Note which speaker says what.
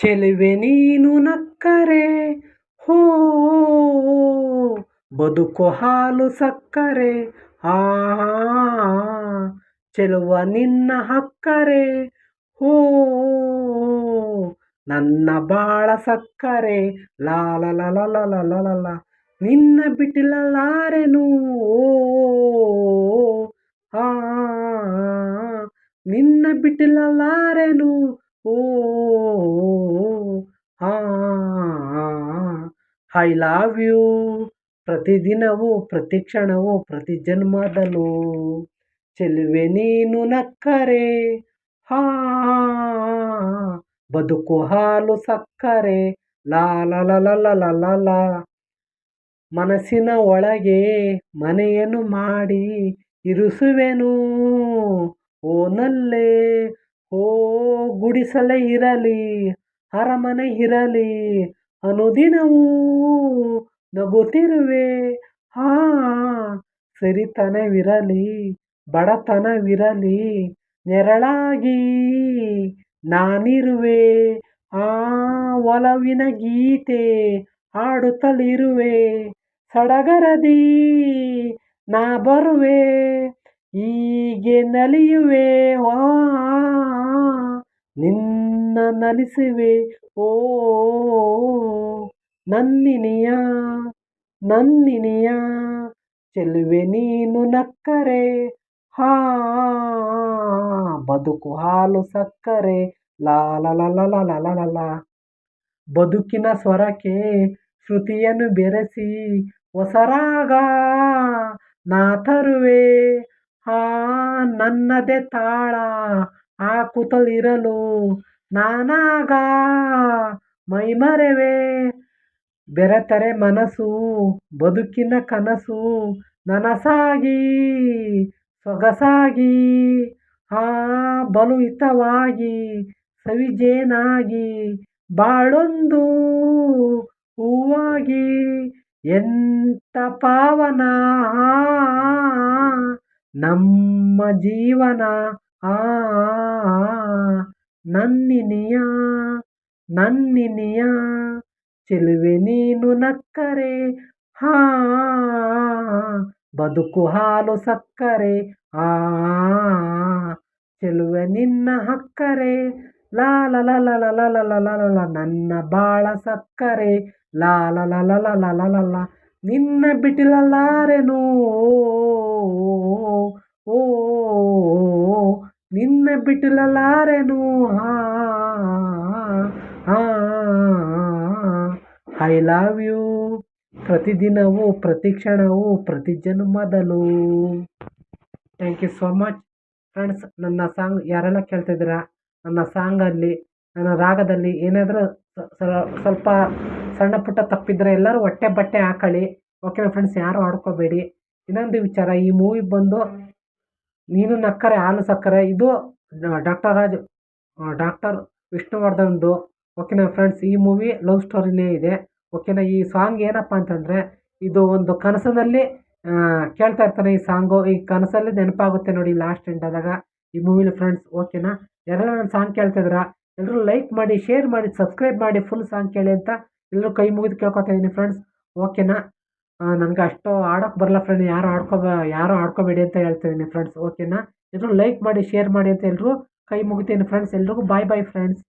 Speaker 1: ಚೆಲುವೆ ನೀನು ನಕ್ಕರೆ, ಹೋ, ಬದುಕು ಹಾಲು ಸಕ್ಕರೆ, ಆ, ಚೆಲುವ ನಿನ್ನ ಹಕ್ಕರೆ, ಹೋ, ನನ್ನ ಬಾಳ ಸಕ್ಕರೆ ಲಾಲ ಲಲ ನಿನ್ನ ಬಿಟ್ಟಿಲ್ಲಲಾರೆನು ಓ ಆ, ನಿನ್ನ ಬಿಟ್ಟಿಲ್ಲಲಾರೆನು, ಓ ಐ ಲವ್ ಯು ಪ್ರತಿದಿನವೂ ಪ್ರತಿ ಕ್ಷಣವೂ ಪ್ರತಿ ಜನ್ಮದಲ್ಲೂ ಚೆಲುವೆ ನೀನು ನಕ್ಕರೆ. ಹಾ, ಬದುಕು ಹಾಲು ಸಕ್ಕರೆ. ಲ ಲ ಲಲ ಮನಸ್ಸಿನ ಒಳಗೆ ಮನೆಯನ್ನು ಮಾಡಿ ಇರಿಸುವೆನು. ಓ ನಲ್ಲೆ ಓ, ಗುಡಿಸಲೇ ಇರಲಿ. ಅರಮನೆ ಇರಲಿ ಅನುದಿನವೂ ನಗುತ್ತಿರುವೆ. ಹಾ, ಸರಿತನವಿರಲಿ, ಬಡತನವಿರಲಿ, ನೆರಳಾಗಿ ನಾನಿರುವೆ. ಆ ಒಲವಿನ ಗೀತೆ ಹಾಡುತ್ತಲಿರುವೆ. ಸಡಗರದಿ ನಾ ಬರುವೆ, ಹೀಗೆ ನಲಿಯುವೆ. ವಾ ನಿನ್ನ ನಲಿಸುವೆ. ಓ, ನನ್ನಿನಿಯ ನನ್ನಿನಿಯ ಚೆಲುವೆ ನೀನು ನಕ್ಕರೆ. ಹಾ, ಬದುಕು ಹಾಲು ಸಕ್ಕರೆ. ಲಲ ಲಲ ಬದುಕಿನ ಸ್ವರಕ್ಕೆ ಶ್ರುತಿಯನ್ನು ಬೆರೆಸಿ, ಹೊಸರಾಗ, ನಾ ತರುವೆ. ಹಾ, ನನ್ನದೇ ತಾಳ ಹಾಕುತ್ತಲಿರಲು ನಾನಾಗ ಮೈಮರೆವೆ. ಬೆರೆತರೆ ಮನಸ್ಸು, ಬದುಕಿನ ಕನಸು ನನಸಾಗಿ, ಸೊಗಸಾಗಿ, ಆ ಬಲುಹಿತವಾಗಿ, ಸವಿಜೇನಾಗಿ, ಬಾಳೊಂದು ಹೂವಾಗಿ, ಎಂಥ ಪಾವನ ನಮ್ಮ ಜೀವನ, ಆ ನನ್ನಿನಿಯ ನನ್ನಿನಿಯ ಚೆಲುವೆ ನೀನು ನಕ್ಕರೆ ಹಾ ಬದುಕು ಹಾಲು ಸಕ್ಕರೆ ಆ ಚೆಲುವೆ ನಿನ್ನ ಹಕ್ಕರೆ ಲಾಲ ಲಲ ನನ್ನ ಬಾಳ ಸಕ್ಕರೆ ಲಾಲ ಲಲ ನಿನ್ನ ಬಿಟ್ಟಿಲ್ಲಲಾರೆನು ಹಾ ಐ ಲವ್ ಯು ಪ್ರತಿದಿನವೂ, ಪ್ರತಿ ಕ್ಷಣವೂ, ಪ್ರತಿ ಜನ್ಮದಲ್ಲೂ. Thank you so much friends ನನ್ನ ಸಾಂಗ್ ಯಾರೆಲ್ಲ ಕೇಳ್ತಿದ್ದೀರಾ ನನ್ನ ಸಾಂಗಲ್ಲಿ, ನನ್ನ ರಾಗದಲ್ಲಿ ಏನಾದರೂ ಸ್ವಲ್ಪ ಸಣ್ಣ ಪುಟ್ಟ ತಪ್ಪಿದ್ರೆ ಎಲ್ಲರೂ ಹೊಟ್ಟೆ ಬಟ್ಟೆ ಹಾಕೊಳ್ಳಿ. ಓಕೆ ಫ್ರೆಂಡ್ಸ್ ಯಾರು ಆಡ್ಕೋಬೇಡಿ. ಇನ್ನೊಂದು ವಿಚಾರ, ಈ ಮೂವಿ ಬಂದು ನೀನು ನಕ್ಕರೆ, ಹಾಲು ಸಕ್ಕರೆ, ಇದು ಡಾಕ್ಟರ್ ರಾಜ್ ಡಾಕ್ಟರ್ ವಿಷ್ಣುವರ್ಧನ್ದು ಓಕೆನಾ ಫ್ರೆಂಡ್ಸ್ ಈ ಮೂವಿ ಲವ್ ಸ್ಟೋರಿನೇ ಇದೆ. ಓಕೆನಾ ಈ ಸಾಂಗ್ ಏನಪ್ಪ ಅಂತಂದರೆ, ಇದು ಒಂದು ಕನಸಿನಲ್ಲಿ ಕೇಳ್ತಾ ಇರ್ತಾನೆ ಈ ಸಾಂಗು ಈ ಕನಸಲ್ಲಿ ನೆನಪಾಗುತ್ತೆ ನೋಡಿ ಲಾಸ್ಟ್ ಎಂಡ್ ಆದಾಗ. ಈ ಮೂವಿಲಿ ಫ್ರೆಂಡ್ಸ್ ಓಕೆನಾ ಯಾರೆಲ್ಲ ನನ್ನ ಸಾಂಗ್ ಕೇಳ್ತಿದ್ದೀರಾ ಎಲ್ಲರೂ ಲೈಕ್ ಮಾಡಿ ಶೇರ್ ಮಾಡಿ ಸಬ್ಸ್ಕ್ರೈಬ್ ಮಾಡಿ ಫುಲ್ ಸಾಂಗ್ ಕೇಳಿ ಅಂತ ಎಲ್ಲರೂ ಕೈ ಮುಗಿದು ಕೇಳ್ಕೊತಾ ಇದ್ದೀನಿ ಫ್ರೆಂಡ್ಸ್ ಓಕೆನಾ ನನಗೆ ಅಷ್ಟು ಆಡೋಕ್ಕೆ ಬರಲ್ಲ ಫ್ರೆಂಡ್ ಯಾರು ಆಡ್ಕೋ ಯಾರು ಆಡ್ಕೋಬೇಡಿ ಅಂತ ಹೇಳ್ತಿದ್ದೀನಿ ಫ್ರೆಂಡ್ಸ್ ಓಕೆನಾ ಎಲ್ಲರೂ ಲೈಕ್ ಮಾಡಿ ಶೇರ್ ಮಾಡಿ ಅಂತ ಎಲ್ಲರೂ ಕೈ ಮುಗಿತೀನಿ ಫ್ರೆಂಡ್ಸ್ ಎಲ್ರಿಗೂ. ಬಾಯ್ ಬಾಯ್ ಫ್ರೆಂಡ್ಸ್